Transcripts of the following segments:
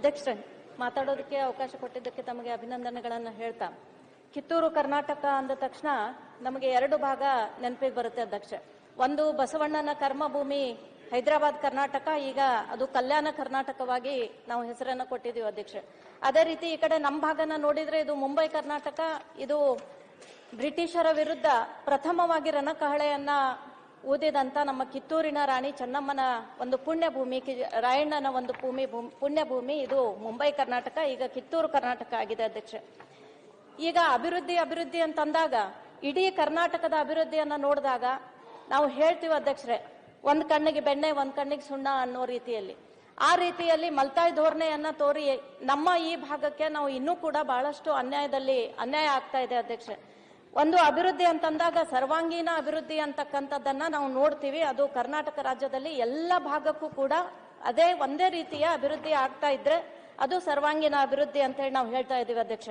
ಅಧ್ಯಕ್ಷರೇ ಮಾತಾಡೋದಕ್ಕೆ ಅವಕಾಶ ಕೊಟ್ಟಿದ್ದಕ್ಕೆ ತಮಗೆ ಅಭಿನಂದನೆಗಳನ್ನು ಹೇಳ್ತಾ. ಕಿತ್ತೂರು, ಕರ್ನಾಟಕ ಅಂದ ತಕ್ಷಣ ನಮಗೆ ಎರಡು ಭಾಗ ನೆನಪಿಗೆ ಬರುತ್ತೆ ಅಧ್ಯಕ್ಷ. ಒಂದು ಬಸವಣ್ಣನ ಕರ್ಮಭೂಮಿ ಹೈದರಾಬಾದ್, ಕರ್ನಾಟಕ, ಈಗ ಅದು ಕಲ್ಯಾಣ ಕರ್ನಾಟಕವಾಗಿ ನಾವು ಹೆಸರನ್ನು ಕೊಟ್ಟಿದ್ದೀವಿ ಅಧ್ಯಕ್ಷ. ಅದೇ ರೀತಿ ಈ ಕಡೆ ನಮ್ಮ ಭಾಗನ ನೋಡಿದ್ರೆ ಇದು ಮುಂಬೈ, ಕರ್ನಾಟಕ, ಇದು ಬ್ರಿಟಿಷರ ವಿರುದ್ಧ ಪ್ರಥಮವಾಗಿ ರಣಕಹಳೆಯನ್ನ ಊದಿದಂತ ನಮ್ಮ ಕಿತ್ತೂರಿನ ರಾಣಿ ಚೆನ್ನಮ್ಮನ ಒಂದು ಪುಣ್ಯ ಭೂಮಿ ಕಿ- ರಾಯಣ್ಣನ ಒಂದು ಭೂಮಿ ಪುಣ್ಯಭೂಮಿ. ಪುಣ್ಯ ಭೂಮಿ ಇದು ಮುಂಬೈ, ಕರ್ನಾಟಕ, ಈಗ ಕಿತ್ತೂರು, ಕರ್ನಾಟಕ ಆಗಿದೆ ಅಧ್ಯಕ್ಷ. ಈಗ ಅಭಿವೃದ್ಧಿ ಅಭಿವೃದ್ಧಿ ಅಂತಂದಾಗ, ಇಡೀ ಕರ್ನಾಟಕದ ಅಭಿವೃದ್ಧಿಯನ್ನು ನೋಡಿದಾಗ ನಾವು ಹೇಳ್ತೀವಿ ಅಧ್ಯಕ್ಷರೇ, ಒಂದು ಕಣ್ಣಿಗೆ ಬೆಣ್ಣೆ, ಒಂದು ಕಣ್ಣಿಗೆ ಸುಣ್ಣ ಅನ್ನೋ ರೀತಿಯಲ್ಲಿ. ಆ ರೀತಿಯಲ್ಲಿ ಮಲ್ತಾಯಿ ಧೋರಣೆಯನ್ನು ತೋರಿ ನಮ್ಮ ಈ ಭಾಗಕ್ಕೆ ನಾವು ಇನ್ನೂ ಕೂಡ ಬಹಳಷ್ಟು ಅನ್ಯಾಯದಲ್ಲಿ ಅನ್ಯಾಯ ಆಗ್ತಾ ಇದೆ ಅಧ್ಯಕ್ಷೆ ಒಂದು ಅಭಿವೃದ್ಧಿ ಅಂತಂದಾಗ ಸರ್ವಾಂಗೀಣ ಅಭಿವೃದ್ಧಿ ಅಂತಕ್ಕಂಥದ್ದನ್ನ ನಾವು ನೋಡ್ತೀವಿ. ಅದು ಕರ್ನಾಟಕ ರಾಜ್ಯದಲ್ಲಿ ಎಲ್ಲ ಭಾಗಕ್ಕೂ ಕೂಡ ಅದೇ ಒಂದೇ ರೀತಿಯ ಅಭಿವೃದ್ಧಿ ಆಗ್ತಾ ಇದ್ರೆ ಅದು ಸರ್ವಾಂಗೀಣ ಅಭಿವೃದ್ಧಿ ಅಂತ ಹೇಳಿ ನಾವು ಹೇಳ್ತಾ ಇದೀವಿ ಅಧ್ಯಕ್ಷ.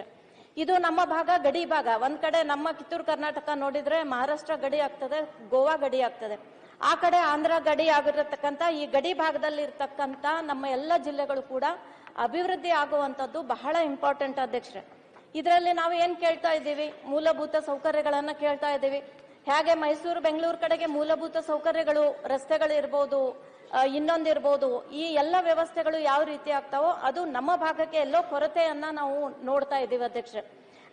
ಇದು ನಮ್ಮ ಭಾಗ, ಗಡಿ ಭಾಗ. ಒಂದ್ ಕಡೆ ನಮ್ಮ ಕಿತ್ತೂರು ಕರ್ನಾಟಕ ನೋಡಿದ್ರೆ ಮಹಾರಾಷ್ಟ್ರ ಗಡಿ ಆಗ್ತದೆ, ಗೋವಾ ಗಡಿ ಆಗ್ತದೆ. ಆ ಕಡೆ ಆಂಧ್ರ ಗಡಿ ಆಗಿರತಕ್ಕಂತ ಈ ಗಡಿ ಭಾಗದಲ್ಲಿ ಇರ್ತಕ್ಕಂತ ನಮ್ಮ ಎಲ್ಲ ಜಿಲ್ಲೆಗಳು ಕೂಡ ಅಭಿವೃದ್ಧಿ ಆಗುವಂತದ್ದು ಬಹಳ ಇಂಪಾರ್ಟೆಂಟ್ ಅಧ್ಯಕ್ಷರೇ ಇದರಲ್ಲಿ ನಾವು ಏನ್ ಕೇಳ್ತಾ ಇದ್ದೀವಿ? ಮೂಲಭೂತ ಸೌಕರ್ಯಗಳನ್ನ ಕೇಳ್ತಾ ಇದ್ದೀವಿ. ಹೇಗೆ ಮೈಸೂರು ಬೆಂಗಳೂರು ಕಡೆಗೆ ಮೂಲಭೂತ ಸೌಕರ್ಯಗಳು ರಸ್ತೆಗಳು ಆ, ಇನ್ನೊಂದಿರ್ಬೋದು ಈ ಎಲ್ಲ ವ್ಯವಸ್ಥೆಗಳು ಯಾವ ರೀತಿ ಆಗ್ತಾವೋ ಅದು ನಮ್ಮ ಭಾಗಕ್ಕೆ ಎಲ್ಲೋ ಕೊರತೆಯನ್ನ ನಾವು ನೋಡ್ತಾ ಇದ್ದೀವಿ ಅಧ್ಯಕ್ಷ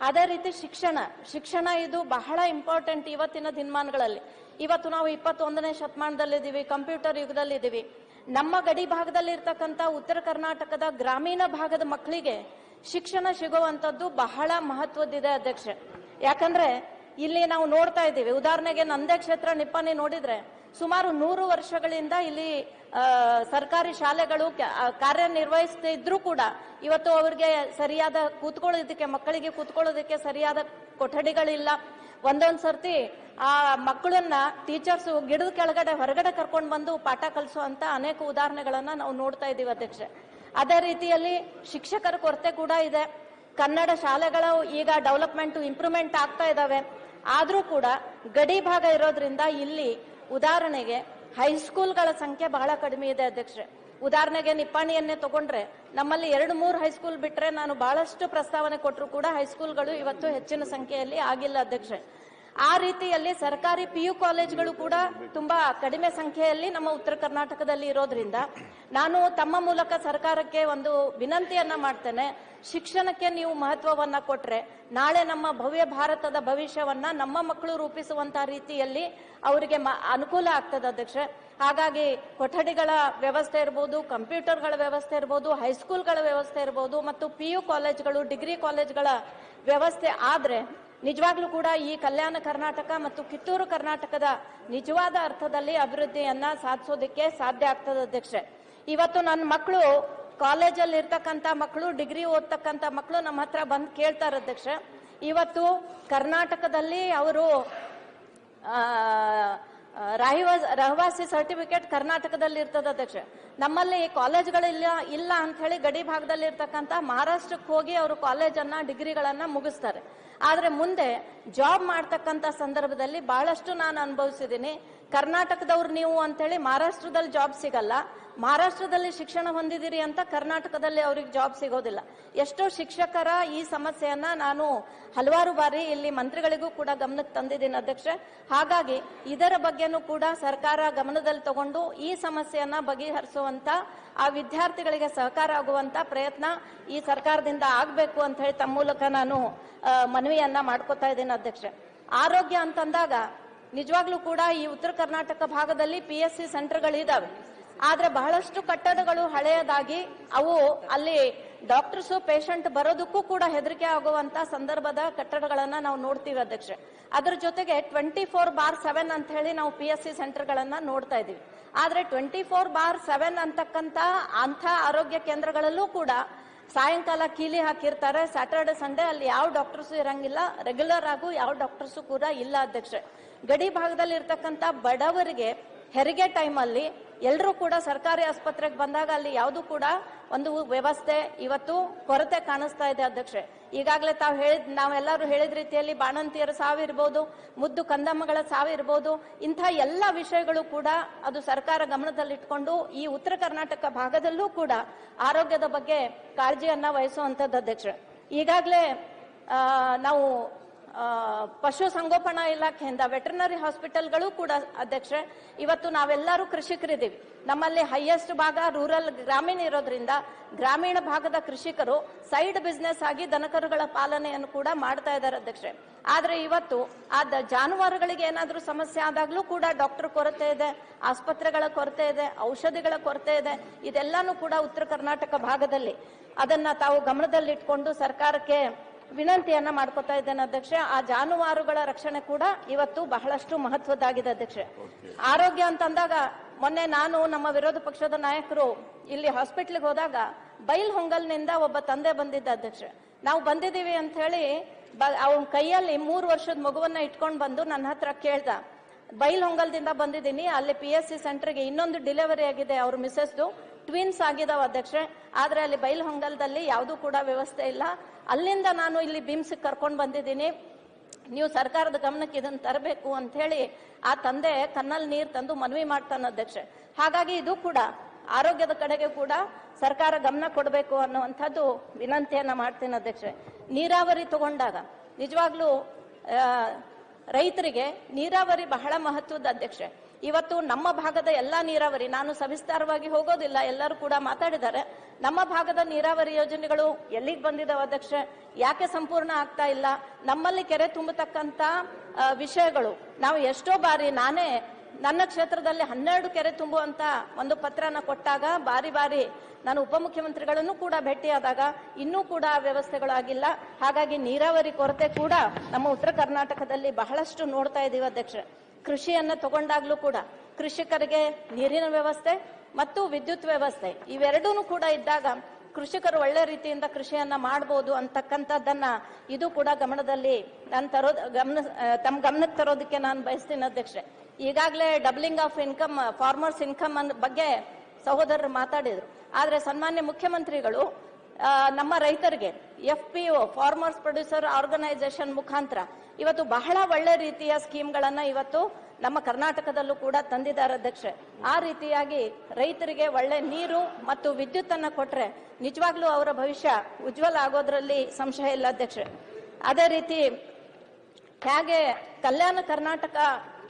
ಅದೇ ರೀತಿ ಶಿಕ್ಷಣ. ಶಿಕ್ಷಣ ಇದು ಬಹಳ ಇಂಪಾರ್ಟೆಂಟ್ ಇವತ್ತಿನ ದಿನಮಾನಗಳಲ್ಲಿ. ಇವತ್ತು ನಾವು ಇಪ್ಪತ್ತೊಂದನೇ ಶತಮಾನದಲ್ಲಿದ್ದೀವಿ ಕಂಪ್ಯೂಟರ್ ಯುಗದಲ್ಲಿದ್ದೀವಿ. ನಮ್ಮ ಗಡಿ ಭಾಗದಲ್ಲಿ ಇರ್ತಕ್ಕಂಥ ಉತ್ತರ ಕರ್ನಾಟಕದ ಗ್ರಾಮೀಣ ಭಾಗದ ಮಕ್ಕಳಿಗೆ ಶಿಕ್ಷಣ ಸಿಗುವಂತದ್ದು ಬಹಳ ಮಹತ್ವದ್ದಿದೆ ಅಧ್ಯಕ್ಷೆ. ಯಾಕಂದ್ರೆ ಇಲ್ಲಿ ನಾವು ನೋಡ್ತಾ ಇದ್ದೀವಿ. ಉದಾಹರಣೆಗೆ ನಂದೇ ಕ್ಷೇತ್ರ ನಿಪ್ಪಾಣಿ ನೋಡಿದ್ರೆ ಸುಮಾರು ನೂರು ವರ್ಷಗಳಿಂದ ಇಲ್ಲಿ ಸರ್ಕಾರಿ ಶಾಲೆಗಳು ಕಾರ್ಯನಿರ್ವಹಿಸ್ತಾ ಇದ್ರೂ ಕೂಡ ಇವತ್ತು ಅವ್ರಿಗೆ ಸರಿಯಾದ ಕೂತ್ಕೊಳ್ಳೋದಕ್ಕೆ, ಮಕ್ಕಳಿಗೆ ಕೂತ್ಕೊಳ್ಳೋದಕ್ಕೆ ಸರಿಯಾದ ಕೊಠಡಿಗಳಿಲ್ಲ. ಒಂದೊಂದ್ ಸರ್ತಿ ಆ ಮಕ್ಕಳನ್ನ ಟೀಚರ್ಸ್ ಗಿಡದ ಕೆಳಗಡೆ ಹೊರಗಡೆ ಕರ್ಕೊಂಡು ಬಂದು ಪಾಠ ಕಲಿಸುವಂತ ಅನೇಕ ಉದಾಹರಣೆಗಳನ್ನ ನಾವು ನೋಡ್ತಾ ಇದ್ದೀವಿ ಅಧ್ಯಕ್ಷ. ಅದೇ ರೀತಿಯಲ್ಲಿ ಶಿಕ್ಷಕರ ಕೊರತೆ ಕೂಡ ಇದೆ. ಕನ್ನಡ ಶಾಲೆಗಳು ಈಗ ಡೆವಲಪ್ಮೆಂಟ್ ಇಂಪ್ರೂವ್ಮೆಂಟ್ ಆಗ್ತಾ ಇದಾವೆ. ಆದರೂ ಕೂಡ ಗಡಿ ಭಾಗ ಇರೋದ್ರಿಂದ ಇಲ್ಲಿ ಉದಾಹರಣೆಗೆ ಹೈಸ್ಕೂಲ್ಗಳ ಸಂಖ್ಯೆ ಬಹಳ ಕಡಿಮೆ ಇದೆ ಅಧ್ಯಕ್ಷರೇ. ಉದಾಹರಣೆಗೆ ನಿಪ್ಪಾಣಿಯನ್ನೇ ತಗೊಂಡ್ರೆ ನಮ್ಮಲ್ಲಿ ಎರಡು ಮೂರು ಹೈಸ್ಕೂಲ್ ಬಿಟ್ರೆ ನಾನು ಬಹಳಷ್ಟು ಪ್ರಸ್ತಾವನೆ ಕೊಟ್ಟರು ಕೂಡ ಹೈಸ್ಕೂಲ್ಗಳು ಇವತ್ತು ಹೆಚ್ಚಿನ ಸಂಖ್ಯೆಯಲ್ಲಿ ಆಗಿಲ್ಲ ಅಧ್ಯಕ್ಷರೇ. ಆ ರೀತಿಯಲ್ಲಿ ಸರ್ಕಾರಿ ಪಿ ಯು ಕಾಲೇಜ್ಗಳು ಕೂಡ ತುಂಬಾ ಕಡಿಮೆ ಸಂಖ್ಯೆಯಲ್ಲಿ ನಮ್ಮ ಉತ್ತರ ಕರ್ನಾಟಕದಲ್ಲಿ ಇರೋದ್ರಿಂದ ನಾನು ತಮ್ಮ ಮೂಲಕ ಸರ್ಕಾರಕ್ಕೆ ಒಂದು ವಿನಂತಿಯನ್ನ ಮಾಡ್ತೇನೆ. ಶಿಕ್ಷಣಕ್ಕೆ ನೀವು ಮಹತ್ವವನ್ನ ಕೊಟ್ರೆ ನಾಳೆ ನಮ್ಮ ಭವ್ಯ ಭಾರತದ ಭವಿಷ್ಯವನ್ನ ನಮ್ಮ ಮಕ್ಕಳು ರೂಪಿಸುವಂತಹ ರೀತಿಯಲ್ಲಿ ಅವರಿಗೆ ಅನುಕೂಲ ಆಗ್ತದೆ ಅಧ್ಯಕ್ಷ. ಹಾಗಾಗಿ ಕೊಠಡಿಗಳ ವ್ಯವಸ್ಥೆ ಇರ್ಬೋದು, ಕಂಪ್ಯೂಟರ್ಗಳ ವ್ಯವಸ್ಥೆ ಇರ್ಬೋದು, ಹೈಸ್ಕೂಲ್ಗಳ ವ್ಯವಸ್ಥೆ ಇರ್ಬೋದು ಮತ್ತು ಪಿ ಯು ಕಾಲೇಜ್ಗಳು, ಡಿಗ್ರಿ ಕಾಲೇಜ್ಗಳ ವ್ಯವಸ್ಥೆ ಆದ್ರೆ ನಿಜವಾಗ್ಲೂ ಕೂಡ ಈ ಕಲ್ಯಾಣ ಕರ್ನಾಟಕ ಮತ್ತು ಕಿತ್ತೂರು ಕರ್ನಾಟಕದ ನಿಜವಾದ ಅರ್ಥದಲ್ಲಿ ಅಭಿವೃದ್ಧಿಯನ್ನ ಸಾಧಿಸೋದಕ್ಕೆ ಸಾಧ್ಯ ಆಗ್ತದೆ ಅಧ್ಯಕ್ಷೆ ಇವತ್ತು ನನ್ನ ಮಕ್ಕಳು ಕಾಲೇಜಲ್ಲಿ ಇರ್ತಕ್ಕಂಥ ಮಕ್ಕಳು ಡಿಗ್ರಿ ಓದ್ತಕ್ಕಂಥ ಮಕ್ಕಳು ನಮ್ಮ ಹತ್ರ ಬಂದು ಕೇಳ್ತಾರೆ ಅಧ್ಯಕ್ಷ ಇವತ್ತು ಕರ್ನಾಟಕದಲ್ಲಿ ಅವರು ಆ, ರಹವಾಸಿ ಸರ್ಟಿಫಿಕೇಟ್ ಕರ್ನಾಟಕದಲ್ಲಿ ಇರ್ತದೆ ಅಧ್ಯಕ್ಷ ನಮ್ಮಲ್ಲಿ ಕಾಲೇಜ್ಗಳಿಲ್ಲ ಇಲ್ಲ ಅಂತ ಹೇಳಿ ಗಡಿ ಭಾಗದಲ್ಲಿ ಇರ್ತಕ್ಕಂಥ ಮಹಾರಾಷ್ಟ್ರಕ್ಕೆ ಹೋಗಿ ಅವರು ಕಾಲೇಜನ್ನ ಡಿಗ್ರಿಗಳನ್ನ ಮುಗಿಸ್ತಾರೆ. ಆದ್ರೆ ಮುಂದೆ ಜಾಬ್ ಮಾಡ್ತಕ್ಕಂಥ ಸಂದರ್ಭದಲ್ಲಿ ಬಹಳಷ್ಟು ನಾನು ಅನುಭವಿಸಿದ್ದೀನಿ. ಕರ್ನಾಟಕದವ್ರು ನೀವು ಅಂತೇಳಿ ಮಹಾರಾಷ್ಟ್ರದಲ್ಲಿ ಜಾಬ್ ಸಿಗಲ್ಲ. ಮಹಾರಾಷ್ಟ್ರದಲ್ಲಿ ಶಿಕ್ಷಣ ಹೊಂದಿದಿರಿ ಅಂತ ಕರ್ನಾಟಕದಲ್ಲಿ ಅವ್ರಿಗೆ ಜಾಬ್ ಸಿಗೋದಿಲ್ಲ. ಎಷ್ಟೋ ಶಿಕ್ಷಕರ ಈ ಸಮಸ್ಯೆಯನ್ನ ನಾನು ಹಲವಾರು ಬಾರಿ ಇಲ್ಲಿ ಮಂತ್ರಿಗಳಿಗೂ ಕೂಡ ಗಮನಕ್ಕೆ ತಂದಿದ್ದೀನಿ ಅಧ್ಯಕ್ಷ ಹಾಗಾಗಿ ಇದರ ಬಗ್ಗೆನೂ ಕೂಡ ಸರ್ಕಾರ ಗಮನದಲ್ಲಿ ತಗೊಂಡು ಈ ಸಮಸ್ಯೆಯನ್ನ ಬಗೆಹರಿಸುವಂತ, ಆ ವಿದ್ಯಾರ್ಥಿಗಳಿಗೆ ಸಹಕಾರ ಆಗುವಂತ ಪ್ರಯತ್ನ ಈ ಸರ್ಕಾರದಿಂದ ಆಗ್ಬೇಕು ಅಂತ ಹೇಳಿ ತಮ್ಮ ಮೂಲಕ ನಾನು ಮನವಿಯನ್ನ ಮಾಡ್ಕೋತಾ ಇದ್ದೀನಿ ಅಧ್ಯಕ್ಷ ಆರೋಗ್ಯ ಅಂತಂದಾಗ ನಿಜವಾಗ್ಲೂ ಕೂಡ ಈ ಉತ್ತರ ಕರ್ನಾಟಕ ಭಾಗದಲ್ಲಿ ಪಿ ಎಸ್ ಸಿ ಸೆಂಟರ್ಗಳು ಇದಾವೆ ಆದ್ರೆ ಬಹಳಷ್ಟು ಕಟ್ಟಡಗಳು ಹಳೆಯದಾಗಿ ಅವು ಅಲ್ಲಿ ಡಾಕ್ಟರ್ಸ್ ಪೇಷಂಟ್ ಬರೋದಕ್ಕೂ ಕೂಡ ಹೆದರಿಕೆ ಆಗುವಂತ ಸಂದರ್ಭದ ಕಟ್ಟಡಗಳನ್ನ ನಾವು ನೋಡ್ತೀವಿ ಅಧ್ಯಕ್ಷ. ಅದ್ರ ಜೊತೆಗೆ ಟ್ವೆಂಟಿ ಫೋರ್ ಬಾರ್ ಸೆವೆನ್ ಅಂತ ಹೇಳಿ ನಾವು ಪಿ ಎಸ್ ಸಿ ಸೆಂಟರ್ಗಳನ್ನ ನೋಡ್ತಾ ಇದೀವಿ ಆದ್ರೆ ಟ್ವೆಂಟಿ ಫೋರ್ ಬಾರ್ ಸೆವೆನ್ ಅಂತಕ್ಕಂತ ಅಂಥ ಆರೋಗ್ಯ ಕೇಂದ್ರಗಳಲ್ಲೂ ಕೂಡ ಸಾಯಂಕಾಲ ಕೀಲಿ ಹಾಕಿರ್ತಾರೆ. ಸ್ಯಾಟರ್ಡೆ ಸಂಡೇ ಅಲ್ಲಿ ಯಾವ ಡಾಕ್ಟರ್ಸ್ ಇರಂಗಿಲ್ಲ. ರೆಗ್ಯುಲರ್ ಆಗು ಯಾವ ಡಾಕ್ಟರ್ಸ್ ಕೂಡ ಇಲ್ಲ ಅಧ್ಯಕ್ಷ. ಗಡಿ ಭಾಗದಲ್ಲಿ ಇರ್ತಕ್ಕಂಥ ಬಡವರಿಗೆ ಹೆರಿಗೆ ಟೈಮಲ್ಲಿ ಎಲ್ಲರೂ ಕೂಡ ಸರ್ಕಾರಿ ಆಸ್ಪತ್ರೆಗೆ ಬಂದಾಗ ಅಲ್ಲಿ ಯಾವುದು ಕೂಡ ಒಂದು ವ್ಯವಸ್ಥೆ ಇವತ್ತು ಕೊರತೆ ಕಾಣಿಸ್ತಾ ಇದೆ ಅಧ್ಯಕ್ಷೆ ಈಗಾಗಲೇ ತಾವು ಹೇಳಿದ್, ನಾವೆಲ್ಲರೂ ಹೇಳಿದ ರೀತಿಯಲ್ಲಿ ಬಾಣಂತಿಯರ ಸಾವಿರ್ಬೋದು ಮುದ್ದು ಕಂದಮ್ಮಗಳ ಸಾವಿರ್ಬೋದು ಇಂಥ ಎಲ್ಲ ವಿಷಯಗಳು ಕೂಡ ಅದು ಸರ್ಕಾರ ಗಮನದಲ್ಲಿಟ್ಕೊಂಡು ಈ ಉತ್ತರ ಕರ್ನಾಟಕ ಭಾಗದಲ್ಲೂ ಕೂಡ ಆರೋಗ್ಯದ ಬಗ್ಗೆ ಕಾಳಜಿಯನ್ನ ವಹಿಸುವಂಥದ್ದು ಅಧ್ಯಕ್ಷೆ ಈಗಾಗಲೇ ನಾವು ಪಶು ಸಂಗೋಪನಾ ಇಲಾಖೆಯಿಂದ ವೆಟರ್ನರಿ ಹಾಸ್ಪಿಟಲ್ಗಳು ಕೂಡ ಅಧ್ಯಕ್ಷೆ ಇವತ್ತು ನಾವೆಲ್ಲರೂ ಕೃಷಿಕರಿದ್ದೀವಿ. ನಮ್ಮಲ್ಲಿ ಹೈಯೆಸ್ಟ್ ಭಾಗ ರೂರಲ್ ಗ್ರಾಮೀಣ ಇರೋದ್ರಿಂದ ಗ್ರಾಮೀಣ ಭಾಗದ ಕೃಷಿಕರು ಸೈಡ್ ಬಿಸ್ನೆಸ್ ಆಗಿ ದನಕರುಗಳ ಪಾಲನೆಯನ್ನು ಕೂಡ ಮಾಡ್ತಾ ಇದ್ದಾರೆ ಅಧ್ಯಕ್ಷೆ ಆದರೆ ಇವತ್ತು ಆ ಜಾನುವಾರುಗಳಿಗೆ ಏನಾದರೂ ಸಮಸ್ಯೆ ಆದಾಗಲೂ ಕೂಡ ಡಾಕ್ಟರ್ ಕೊರತೆ ಇದೆ, ಆಸ್ಪತ್ರೆಗಳ ಕೊರತೆ ಇದೆ, ಔಷಧಿಗಳ ಕೊರತೆ ಇದೆ, ಇದೆಲ್ಲಾನು ಕೂಡ ಉತ್ತರ ಕರ್ನಾಟಕ ಭಾಗದಲ್ಲಿ. ಅದನ್ನ ತಾವು ಗಮನದಲ್ಲಿಟ್ಕೊಂಡು ಸರ್ಕಾರಕ್ಕೆ ವಿನಂತಿಯನ್ನ ಮಾಡ್ಕೊತಾ ಇದ್ದೇನೆ ಅಧ್ಯಕ್ಷ ಆ ಜಾನುವಾರುಗಳ ರಕ್ಷಣೆ ಕೂಡ ಇವತ್ತು ಬಹಳಷ್ಟು ಮಹತ್ವದ್ದಾಗಿದೆ ಅಧ್ಯಕ್ಷ ಆರೋಗ್ಯ ಅಂತಂದಾಗ ಮೊನ್ನೆ ನಾನು ನಮ್ಮ ವಿರೋಧ ಪಕ್ಷದ ನಾಯಕರು ಇಲ್ಲಿ ಹಾಸ್ಪಿಟ್ಲಿಗೆ ಹೋದಾಗ ಬೈಲ್ ಹೊಂಗಲ್ನಿಂದ ಒಬ್ಬ ತಂದೆ ಬಂದಿದ್ದ ಅಧ್ಯಕ್ಷ ನಾವು ಬಂದಿದ್ದೀವಿ ಅಂತ ಹೇಳಿ ಅವನ ಕೈಯಲ್ಲಿ ಮೂರು ವರ್ಷದ ಮಗುವನ್ನ ಇಟ್ಕೊಂಡು ಬಂದು ನನ್ನ ಹತ್ರ ಕೇಳ್ದ. ಬೈಲ್ ಹೊಂಗಲ್ದಿಂದ ಬಂದಿದ್ದೀನಿ ಅಲ್ಲಿ ಪಿ ಎಸ್ ಸಿ ಸೆಂಟರ್ಗೆ ಇನ್ನೊಂದು ಡೆಲಿವರಿ ಆಗಿದೆ ಅವ್ರ ಮಿಸಸ್ದು ಟ್ವಿನ್ಸ್ ಆಗಿದಾವ ಅಧ್ಯಕ್ಷೆ ಆದ್ರೆ ಅಲ್ಲಿ ಬೈಲ್ ಹೊಂಗಲ್ದಲ್ಲಿ ಯಾವುದೂ ಕೂಡ ವ್ಯವಸ್ಥೆ ಇಲ್ಲ. ಅಲ್ಲಿಂದ ನಾನು ಇಲ್ಲಿ ಬಿಮ್ಸ್ ಕರ್ಕೊಂಡು ಬಂದಿದ್ದೀನಿ. ನೀವು ಸರ್ಕಾರದ ಗಮನಕ್ಕೆ ಇದನ್ನ ತರಬೇಕು ಅಂತ ಹೇಳಿ ಆ ತಂದೆ ಕಣ್ಣಲ್ಲಿ ನೀರು ತಂದು ಮನವಿ ಮಾಡ್ತಾನೆ ಅಧ್ಯಕ್ಷೆ ಹಾಗಾಗಿ ಇದು ಕೂಡ ಆರೋಗ್ಯದ ಕಡೆಗೆ ಕೂಡ ಸರ್ಕಾರ ಗಮನ ಕೊಡಬೇಕು ಅನ್ನುವಂಥದ್ದು ವಿನಂತಿಯನ್ನ ಮಾಡ್ತೀನಿ ಅಧ್ಯಕ್ಷೆ ನೀರಾವರಿ ತಗೊಂಡಾಗ ನಿಜವಾಗ್ಲೂ ರೈತರಿಗೆ ನೀರಾವರಿ ಬಹಳ ಮಹತ್ವದ ಅಧ್ಯಕ್ಷೆ ಇವತ್ತು ನಮ್ಮ ಭಾಗದ ಎಲ್ಲಾ ನೀರಾವರಿ, ನಾನು ಸವಿಸ್ತಾರವಾಗಿ ಹೋಗೋದಿಲ್ಲ, ಎಲ್ಲರೂ ಕೂಡ ಮಾತಾಡಿದ್ದಾರೆ. ನಮ್ಮ ಭಾಗದ ನೀರಾವರಿ ಯೋಜನೆಗಳು ಎಲ್ಲಿಗೆ ಬಂದಿದ್ದಾವೆ ಅಧ್ಯಕ್ಷ ಯಾಕೆ ಸಂಪೂರ್ಣ ಆಗ್ತಾ ಇಲ್ಲ? ನಮ್ಮಲ್ಲಿ ಕೆರೆ ತುಂಬತಕ್ಕಂತ ವಿಷಯಗಳು. ನಾವು ಎಷ್ಟೋ ಬಾರಿ ನಾನೇ ನನ್ನ ಕ್ಷೇತ್ರದಲ್ಲಿ ಹನ್ನೆರಡು ಕೆರೆ ತುಂಬುವಂತ ಒಂದು ಪತ್ರನ ಕೊಟ್ಟಾಗ ಬಾರಿ ಬಾರಿ ನಾನು ಉಪಮುಖ್ಯಮಂತ್ರಿಗಳನ್ನು ಕೂಡ ಭೇಟಿಯಾದಾಗ ಇನ್ನೂ ಕೂಡ ವ್ಯವಸ್ಥೆಗಳಾಗಿಲ್ಲ ಹಾಗಾಗಿ ನೀರಾವರಿ ಕೊರತೆ ಕೂಡ ನಮ್ಮ ಉತ್ತರ ಕರ್ನಾಟಕದಲ್ಲಿ ಬಹಳಷ್ಟು ನೋಡ್ತಾ ಇದ್ದೀವಿ ಅಧ್ಯಕ್ಷ ಕೃಷಿಯನ್ನ ತಗೊಂಡಾಗ್ಲೂ ಕೂಡ ಕೃಷಿಕರಿಗೆ ನೀರಿನ ವ್ಯವಸ್ಥೆ ಮತ್ತು ವಿದ್ಯುತ್ ವ್ಯವಸ್ಥೆ ಇವೆರಡೂ ಕೂಡ ಇದ್ದಾಗ ಕೃಷಿಕರು ಒಳ್ಳೆ ರೀತಿಯಿಂದ ಕೃಷಿಯನ್ನ ಮಾಡಬಹುದು ಅಂತಕ್ಕಂಥದ್ದನ್ನ ಇದು ಕೂಡ ಗಮನದಲ್ಲಿ ನಾನು ತರೋ, ಗಮನ ತಮ್ಮ ಗಮನಕ್ಕೆ ತರೋದಕ್ಕೆ ನಾನು ಬಯಸ್ತೀನಿ ಅಧ್ಯಕ್ಷೆ ಈಗಾಗಲೇ doubling of income farmers income ಬಗ್ಗೆ ಸಹೋದರರು ಮಾತಾಡಿದ್ರು. ಆದ್ರೆ ಸನ್ಮಾನ್ಯ ಮುಖ್ಯಮಂತ್ರಿಗಳು ನಮ್ಮ ರೈತರಿಗೆ F P O farmers producer organisation ಮುಖಾಂತರ, ಇವತ್ತು ಬಹಳ ಒಳ್ಳೆ ರೀತಿಯ ಸ್ಕೀಮ್ಗಳನ್ನ ಇವತ್ತು ನಮ್ಮ ಕರ್ನಾಟಕದಲ್ಲೂ ಕೂಡ ತಂದಿದ್ದಾರೆ ಅಧ್ಯಕ್ಷೆ ಆ ರೀತಿಯಾಗಿ ರೈತರಿಗೆ ಒಳ್ಳೆ ನೀರು ಮತ್ತು ವಿದ್ಯುತ್ ಅನ್ನ ಕೊಟ್ರೆ ನಿಜವಾಗ್ಲೂ ಅವರ ಭವಿಷ್ಯ ಉಜ್ವಲ ಆಗೋದ್ರಲ್ಲಿ ಸಂಶಯ ಇಲ್ಲ ಅಧ್ಯಕ್ಷೆ ಅದೇ ರೀತಿ, ಹೇಗೆ Kalyana Karnataka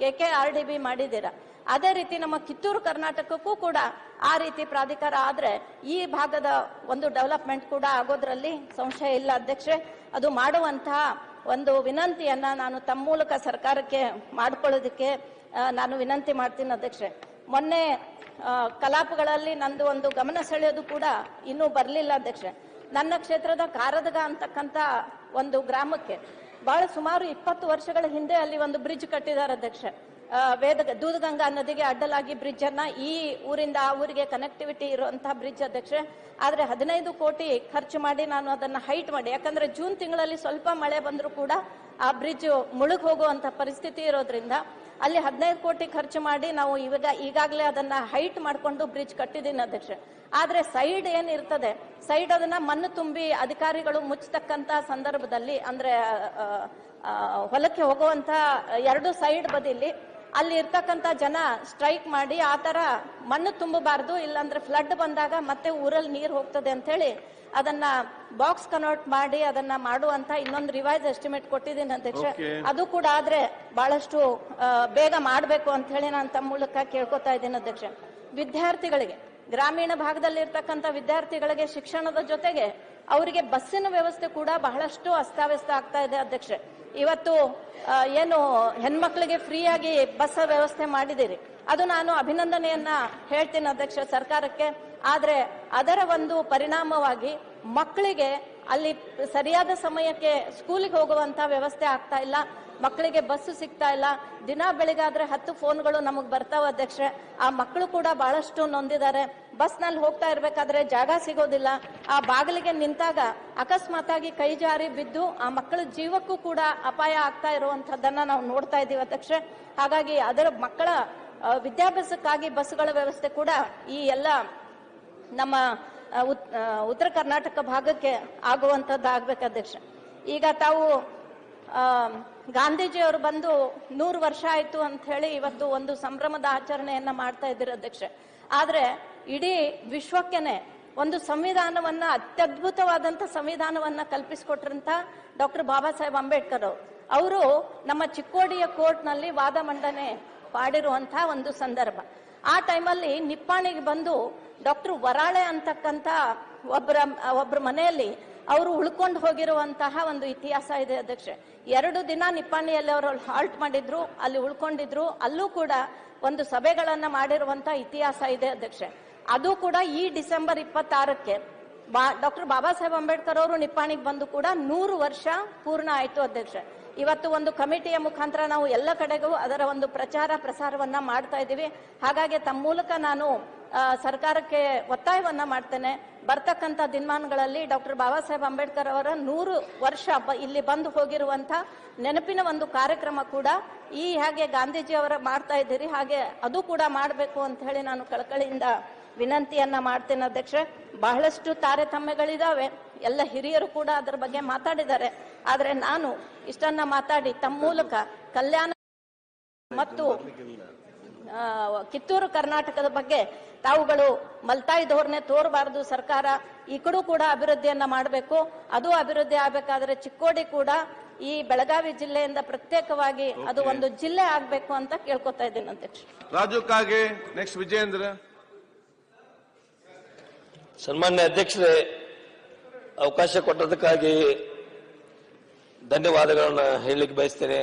K K R D B ಮಾಡಿದ್ದೀರಾ ಅದೇ ರೀತಿ ನಮ್ಮ ಕಿತ್ತೂರು ಕರ್ನಾಟಕಕ್ಕೂ ಕೂಡ ಆ ರೀತಿ ಪ್ರಾಧಿಕಾರ ಆದ್ರೆ ಈ ಭಾಗದ ಒಂದು ಡೆವಲಪ್ಮೆಂಟ್ ಕೂಡ ಆಗೋದ್ರಲ್ಲಿ ಸಂಶಯ ಇಲ್ಲ ಅಧ್ಯಕ್ಷೆ ಅದು ಮಾಡುವಂತಹ ಒಂದು ವಿನಂತಿಯನ್ನ ನಾನು ತಮ್ಮ ಮೂಲಕ ಸರ್ಕಾರಕ್ಕೆ ಮಾಡಿಕೊಳ್ಳೋದಕ್ಕೆ ನಾನು ವಿನಂತಿ ಮಾಡ್ತೀನಿ ಅಧ್ಯಕ್ಷೆ ಮೊನ್ನೆ ಕಲಾಪಗಳಲ್ಲಿ ನಂದು ಒಂದು ಗಮನ ಸೆಳೆಯೋದು ಕೂಡ ಇನ್ನೂ ಬರಲಿಲ್ಲ ಅಧ್ಯಕ್ಷೆ ನನ್ನ ಕ್ಷೇತ್ರದ ಕಾರದಗ ಅಂತಕ್ಕಂಥ ಒಂದು ಗ್ರಾಮಕ್ಕೆ ಬಹಳ ಸುಮಾರು ಇಪ್ಪತ್ತು ವರ್ಷಗಳ ಹಿಂದೆ ಅಲ್ಲಿ ಒಂದು ಬ್ರಿಡ್ಜ್ ಕಟ್ಟಿದ್ದಾರೆ ಅಧ್ಯಕ್ಷ ವೇದ ದೂದಗಂಗಾ ನದಿಗೆ ಅಡ್ಡಲಾಗಿ ಬ್ರಿಡ್ಜ್ ಅನ್ನ ಈ ಊರಿಂದ ಆ ಊರಿಗೆ ಕನೆಕ್ಟಿವಿಟಿ ಇರುವಂತಹ ಬ್ರಿಡ್ಜ್ ಅಧ್ಯಕ್ಷೆ ಆದ್ರೆ ಹದಿನೈದು ಕೋಟಿ ಖರ್ಚು ಮಾಡಿ ನಾನು ಅದನ್ನ ಹೈಟ್ ಮಾಡಿ. ಯಾಕಂದ್ರೆ ಜೂನ್ ತಿಂಗಳಲ್ಲಿ ಸ್ವಲ್ಪ ಮಳೆ ಬಂದರೂ ಕೂಡ ಆ ಬ್ರಿಡ್ಜ್ ಮುಳುಗ್ ಹೋಗುವಂತ ಪರಿಸ್ಥಿತಿ ಇರೋದ್ರಿಂದ ಅಲ್ಲಿ ಹದಿನೈದು ಕೋಟಿ ಖರ್ಚು ಮಾಡಿ ನಾವು ಇವಾಗ ಈಗಾಗಲೇ ಅದನ್ನ ಹೈಟ್ ಮಾಡ್ಕೊಂಡು ಬ್ರಿಡ್ಜ್ ಕಟ್ಟಿದ್ದೀನಿ ಅಧ್ಯಕ್ಷ ಆದ್ರೆ ಸೈಡ್ ಏನಿರ್ತದೆ? ಸೈಡ್ ಅದನ್ನ ಮಣ್ಣು ತುಂಬಿ ಅಧಿಕಾರಿಗಳು ಮುಚ್ಚತಕ್ಕಂತ ಸಂದರ್ಭದಲ್ಲಿ ಅಂದ್ರೆ ಹೊಲಕ್ಕೆ ಹೋಗುವಂತ ಎರಡು ಸೈಡ್ ಬದಿಲಿ ಅಲ್ಲಿ ಇರ್ತಕ್ಕಂತ ಜನ ಸ್ಟ್ರೈಕ್ ಮಾಡಿ ಆ ತರ ಮಣ್ಣು ತುಂಬಬಾರ್ದು ಇಲ್ಲಾಂದ್ರೆ ಫ್ಲಡ್ ಬಂದಾಗ ಮತ್ತೆ ಊರಲ್ಲಿ ನೀರು ಹೋಗ್ತದೆ ಅಂತ ಹೇಳಿ ಅದನ್ನ ಬಾಕ್ಸ್ ಕನ್ವರ್ಟ್ ಮಾಡಿ ಅದನ್ನ ಮಾಡುವಂತ ಇನ್ನೊಂದು ರಿವೈಸ್ ಎಸ್ಟಿಮೇಟ್ ಕೊಟ್ಟಿದ್ದೀನಿ ಅಧ್ಯಕ್ಷ. ಅದು ಕೂಡ ಆದ್ರೆ ಬಹಳಷ್ಟು ಬೇಗ ಮಾಡಬೇಕು ಅಂತ ಹೇಳಿ ನಾನು ತಮ್ಮ ಮೂಲಕ ಕೇಳ್ಕೊತಾ ಇದ್ದೀನಿ ಅಧ್ಯಕ್ಷ ವಿದ್ಯಾರ್ಥಿಗಳಿಗೆ ಗ್ರಾಮೀಣ ಭಾಗದಲ್ಲಿ ಇರ್ತಕ್ಕಂಥ ವಿದ್ಯಾರ್ಥಿಗಳಿಗೆ ಶಿಕ್ಷಣದ ಜೊತೆಗೆ ಅವರಿಗೆ ಬಸ್ಸಿನ ವ್ಯವಸ್ಥೆ ಕೂಡ ಬಹಳಷ್ಟು ಅಸ್ತವ್ಯಸ್ತ ಆಗ್ತಾ ಇದೆ ಅಧ್ಯಕ್ಷೆ ಇವತ್ತು ಏನು ಹೆಣ್ಮಕ್ಳಿಗೆ ಫ್ರೀಯಾಗಿ ಬಸ್ ವ್ಯವಸ್ಥೆ ಮಾಡಿದಿರಿ ಅದು ನಾನು ಅಭಿನಂದನೆಯನ್ನ ಹೇಳ್ತೀನಿ ಅಧ್ಯಕ್ಷ ಸರ್ಕಾರಕ್ಕೆ. ಆದ್ರೆ ಅದರ ಒಂದು ಪರಿಣಾಮವಾಗಿ ಮಕ್ಕಳಿಗೆ ಅಲ್ಲಿ ಸರಿಯಾದ ಸಮಯಕ್ಕೆ ಸ್ಕೂಲಿಗೆ ಹೋಗುವಂತ ವ್ಯವಸ್ಥೆ ಆಗ್ತಾ ಇಲ್ಲ. ಮಕ್ಕಳಿಗೆ ಬಸ್ಸು ಸಿಗ್ತಾ ಇಲ್ಲ. ದಿನ ಬೆಳಿಗಾದ್ರೆ ಹತ್ತು ಫೋನ್ಗಳು ನಮಗ್ ಬರ್ತಾವ ಅಧ್ಯಕ್ಷೆ ಆ ಮಕ್ಕಳು ಕೂಡ ಬಹಳಷ್ಟು ನೊಂದಿದ್ದಾರೆ. ಬಸ್ನಲ್ಲಿ ಹೋಗ್ತಾ ಇರ್ಬೇಕಾದ್ರೆ ಜಾಗ ಸಿಗೋದಿಲ್ಲ. ಆ ಬಾಗಿಲಿಗೆ ನಿಂತಾಗ ಅಕಸ್ಮಾತಾಗಿ ಕೈ ಜಾರಿ ಬಿದ್ದು ಆ ಮಕ್ಕಳ ಜೀವಕ್ಕೂ ಕೂಡ ಅಪಾಯ ಆಗ್ತಾ ಇರುವಂತದ್ದನ್ನ ನಾವು ನೋಡ್ತಾ ಇದೀವಿ ಅಧ್ಯಕ್ಷೆ ಹಾಗಾಗಿ ಅದರ ಮಕ್ಕಳ ವಿದ್ಯಾಭ್ಯಾಸಕ್ಕಾಗಿ ಬಸ್ಗಳ ವ್ಯವಸ್ಥೆ ಕೂಡ ಈ ಎಲ್ಲ ನಮ್ಮ ಉತ್- ಉತ್ತರ ಕರ್ನಾಟಕ ಭಾಗಕ್ಕೆ ಆಗುವಂಥದ್ದು ಆಗ್ಬೇಕು ಅಧ್ಯಕ್ಷ ಈಗ ತಾವು ಗಾಂಧೀಜಿಯವರು ಬಂದು ನೂರು ವರ್ಷ ಆಯ್ತು ಅಂತ ಹೇಳಿ ಇವತ್ತು ಒಂದು ಸಂಭ್ರಮದ ಆಚರಣೆಯನ್ನ ಮಾಡ್ತಾ ಇದ್ದೀರಿ ಅಧ್ಯಕ್ಷ. ಆದ್ರೆ ಇಡೀ ವಿಶ್ವಕ್ಕೆನೆ ಒಂದು ಸಂವಿಧಾನವನ್ನ ಅತ್ಯದ್ಭುತವಾದಂತ ಸಂವಿಧಾನವನ್ನ ಕಲ್ಪಿಸಿಕೊಟ್ರಂತ ಡಾಕ್ಟರ್ ಬಾಬಾ ಸಾಹೇಬ್ ಅಂಬೇಡ್ಕರ್ ಅವರು. ನಮ್ಮ ಚಿಕ್ಕೋಡಿಯ ಕೋರ್ಟ್ನಲ್ಲಿ ವಾದ ಮಂಡನೆ ಮಾಡಿರುವಂತಹ ಒಂದು ಸಂದರ್ಭ. ಆ ಟೈಮಲ್ಲಿ ನಿಪ್ಪಾಣಿಗೆ ಬಂದು ಡಾಕ್ಟರ್ ವರಾಳೆ ಅಂತಕ್ಕಂತ ಒಬ್ಬರ ಒಬ್ಬರ ಮನೆಯಲ್ಲಿ ಅವರು ಉಳ್ಕೊಂಡು ಹೋಗಿರುವಂತಹ ಒಂದು ಇತಿಹಾಸ ಇದೆ ಅಧ್ಯಕ್ಷೆ. ಎರಡು ದಿನ ನಿಪ್ಪಾಣಿಯಲ್ಲಿ ಅವರು ಹಾಲ್ಟ್ ಮಾಡಿದ್ರು, ಅಲ್ಲಿ ಉಳ್ಕೊಂಡಿದ್ರು, ಅಲ್ಲೂ ಕೂಡ ಒಂದು ಸಭೆಗಳನ್ನ ಮಾಡಿರುವಂತಹ ಇತಿಹಾಸ ಇದೆ ಅಧ್ಯಕ್ಷೆ. ಅದು ಕೂಡ ಈ ಡಿಸೆಂಬರ್ ಇಪ್ಪತ್ತಾರಕ್ಕೆ. ಬಾ, ಡಾಕ್ಟರ್ ಬಾಬಾ ಸಾಹೇಬ್ ಅಂಬೇಡ್ಕರ್ ಅವರು ನಿಪ್ಪಾಣಿಗೆ ಬಂದು ಕೂಡ ನೂರು ವರ್ಷ ಪೂರ್ಣ ಆಯ್ತು ಅಧ್ಯಕ್ಷ. ಇವತ್ತು ಒಂದು ಕಮಿಟಿಯ ಮುಖಾಂತರ ನಾವು ಎಲ್ಲ ಕಡೆಗೂ ಅದರ ಒಂದು ಪ್ರಚಾರ ಪ್ರಸಾರವನ್ನ ಮಾಡ್ತಾ ಇದ್ದೀವಿ. ಹಾಗಾಗಿ ತಮ್ಮ ಮೂಲಕ ನಾನು ಸರ್ಕಾರಕ್ಕೆ ಒತ್ತಾಯವನ್ನ ಮಾಡ್ತೇನೆ. ಬರ್ತಕ್ಕಂಥ ದಿನಮಾನಗಳಲ್ಲಿ ಡಾಕ್ಟರ್ ಬಾಬಾ ಸಾಹೇಬ್ ಅಂಬೇಡ್ಕರ್ ಅವರ ನೂರು ವರ್ಷ ಇಲ್ಲಿ ಬಂದು ಹೋಗಿರುವಂತ ನೆನಪಿನ ಒಂದು ಕಾರ್ಯಕ್ರಮ ಕೂಡ ಈ ಹಾಗೆ ಗಾಂಧೀಜಿ ಅವರ ಮಾಡ್ತಾ ಇದ್ದೀರಿ. ಹಾಗೆ ಅದು ಕೂಡ ಮಾಡಬೇಕು ಅಂತ ಹೇಳಿ ನಾನು ಕಳಕಳಿಯಿಂದ ವಿನಂತಿಯನ್ನ ಮಾಡ್ತೇನೆ ಅಧ್ಯಕ್ಷ ಬಹಳಷ್ಟು ತಾರತಮ್ಯಗಳಿದಾವೆ. ಎಲ್ಲ ಹಿರಿಯರು ಕೂಡ ಅದರ ಬಗ್ಗೆ ಮಾತಾಡಿದ್ದಾರೆ. ಆದರೆ ನಾನು ಇಷ್ಟನ್ನ ಮಾತಾಡಿ ತಮ್ಮ ಮೂಲಕ ಕಲ್ಯಾಣ ಮತ್ತು ಕಿತ್ತೂರು ಕರ್ನಾಟಕದ ಬಗ್ಗೆ ತಾವುಗಳು ಮಲ್ತಾಯಿ ಧೋರಣೆ ತೋರಬಾರದು ಸರ್ಕಾರ. ಈ ಕಡೆ ಕೂಡ ಅಭಿವೃದ್ಧಿಯನ್ನ ಮಾಡಬೇಕು. ಅದು ಅಭಿವೃದ್ಧಿ ಆಗಬೇಕಾದ್ರೆ ಚಿಕ್ಕೋಡಿ ಕೂಡ ಈ ಬೆಳಗಾವಿ ಜಿಲ್ಲೆಯಿಂದ ಪ್ರತ್ಯೇಕವಾಗಿ ಅದು ಒಂದು ಜಿಲ್ಲೆ ಆಗ್ಬೇಕು ಅಂತ ಕೇಳ್ಕೊತಾ ಇದ್ದೀನಿ ಅಧ್ಯಕ್ಷ. ರಾಜು ಕಾಗೆ ನೆಕ್ಸ್ಟ್ ವಿಜೇಂದ್ರ ಸನ್ಮಾನ್ಯ ಅಧ್ಯಕ್ಷರೇ ಅವಕಾಶ ಕೊಟ್ಟದಕ್ಕಾಗಿ ಧನ್ಯವಾದಗಳನ್ನು ಹೇಳಲಿಕ್ಕೆ ಬಯಸ್ತೇನೆ.